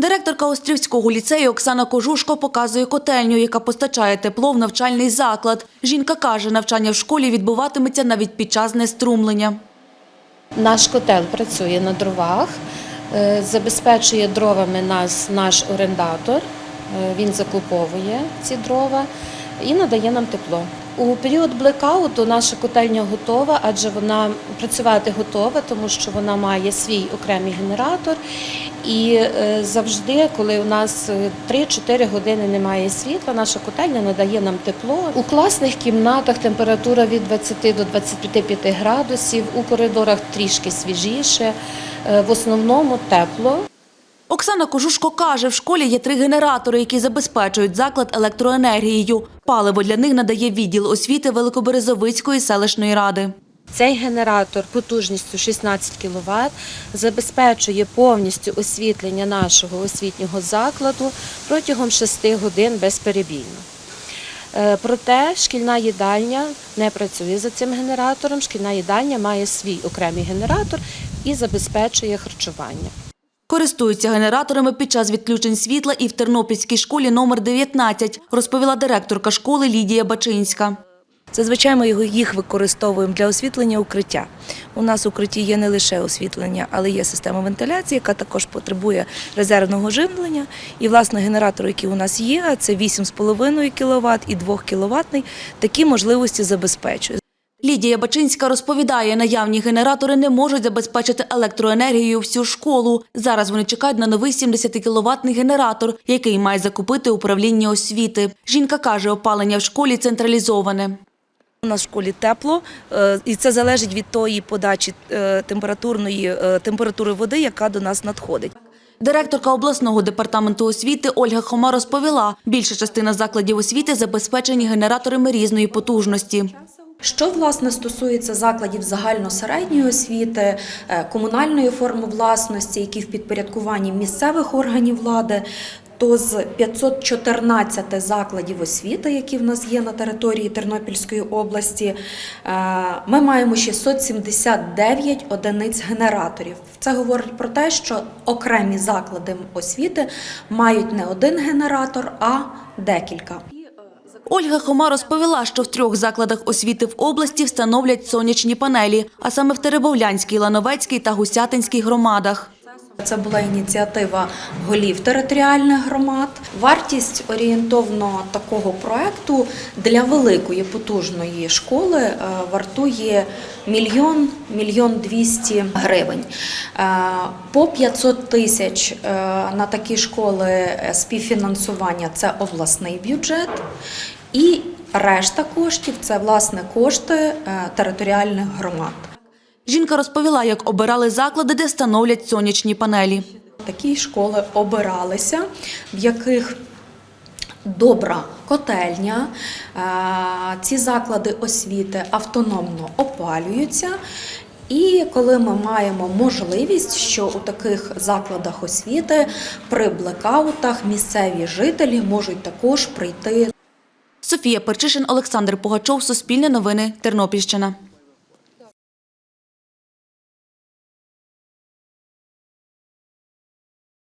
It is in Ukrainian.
Директорка Острівського ліцею Оксана Кожушко показує котельню, яка постачає тепло в навчальний заклад. Жінка каже, навчання в школі відбуватиметься навіть під час неструмлення. Наш котел працює на дровах, е, забезпечує дровами нас наш орендатор. Е, Він закуповує ці дрова і надає нам тепло. У період блекауту наша котельня готова, адже вона працювати готова, тому що вона має свій окремий генератор. І е, завжди, коли у нас е, 3-4 години немає світла, наша котельня надає нам тепло. У класних кімнатах температура від 20 до 25 градусів, у коридорах трішки свіжіше, е, в основному тепло. Оксана Кожушко каже, в школі є три генератори, які забезпечують заклад електроенергією. Паливо для них надає відділ освіти Великоберезовицької селищної ради. Цей генератор потужністю 16 кВт забезпечує повністю освітлення нашого освітнього закладу протягом 6 годин безперебійно. Е, Проте шкільна їдальня не працює за цим генератором. Шкільна їдальня має свій окремий генератор і забезпечує харчування. Користуються генераторами під час відключень світла і в Тернопільській школі номер 19, розповіла директорка школи Лідія Бачинська. Зазвичай ми їх використовуємо для освітлення укриття. У нас в укритті є не лише освітлення, але є система вентиляції, яка також потребує резервного живлення. І власне генератор, який у нас є, це 8,5 кВт і 2 кВт, такі можливості забезпечує. Лідія Бачинська розповідає, наявні генератори не можуть забезпечити електроенергією всю школу. Зараз вони чекають на новий 70-кіловатний генератор, який має закупити управління освіти. Жінка каже, опалення в школі централізоване. У нас в школі тепло, е, і це залежить від тої подачі е, температурної е, температури води, яка до нас надходить. Директорка обласного департаменту освіти Ольга Хома розповіла, більша частина закладів освіти забезпечені генераторами різної потужності. Що власне стосується закладів загально-середньої освіти, е, комунальної форми власності, які в підпорядкуванні місцевих органів влади, то з 514 закладів освіти, які в нас є на території Тернопільської області, е, ми маємо 679 одиниць генераторів. Це говорить про те, що окремі заклади освіти мають не один генератор, а декілька. Ольга Хома розповіла, що в трьох закладах освіти в області встановлять сонячні панелі, а саме в Теребовлянській, Лановецькій та Гусятинській громадах. Це була ініціатива голів територіальних громад. Вартість орієнтовно такого проекту для великої потужної школи е, вартує мільйон мільйон двісті гривень. Е, По 500 тисяч е, на такі школи співфінансування це обласний бюджет. І решта коштів це власне кошти е, територіальних громад. Жінка розповіла, як обирали заклади, де встановлять сонячні панелі. Такі школи обиралися, в яких добра котельня. Е, Ці заклади освіти автономно опалюються. І коли ми маємо можливість, що у таких закладах освіти при блекаутах місцеві жителі можуть також прийти Софія Перчишин, Олександр Пугачов, Суспільне новини, Тернопільщина.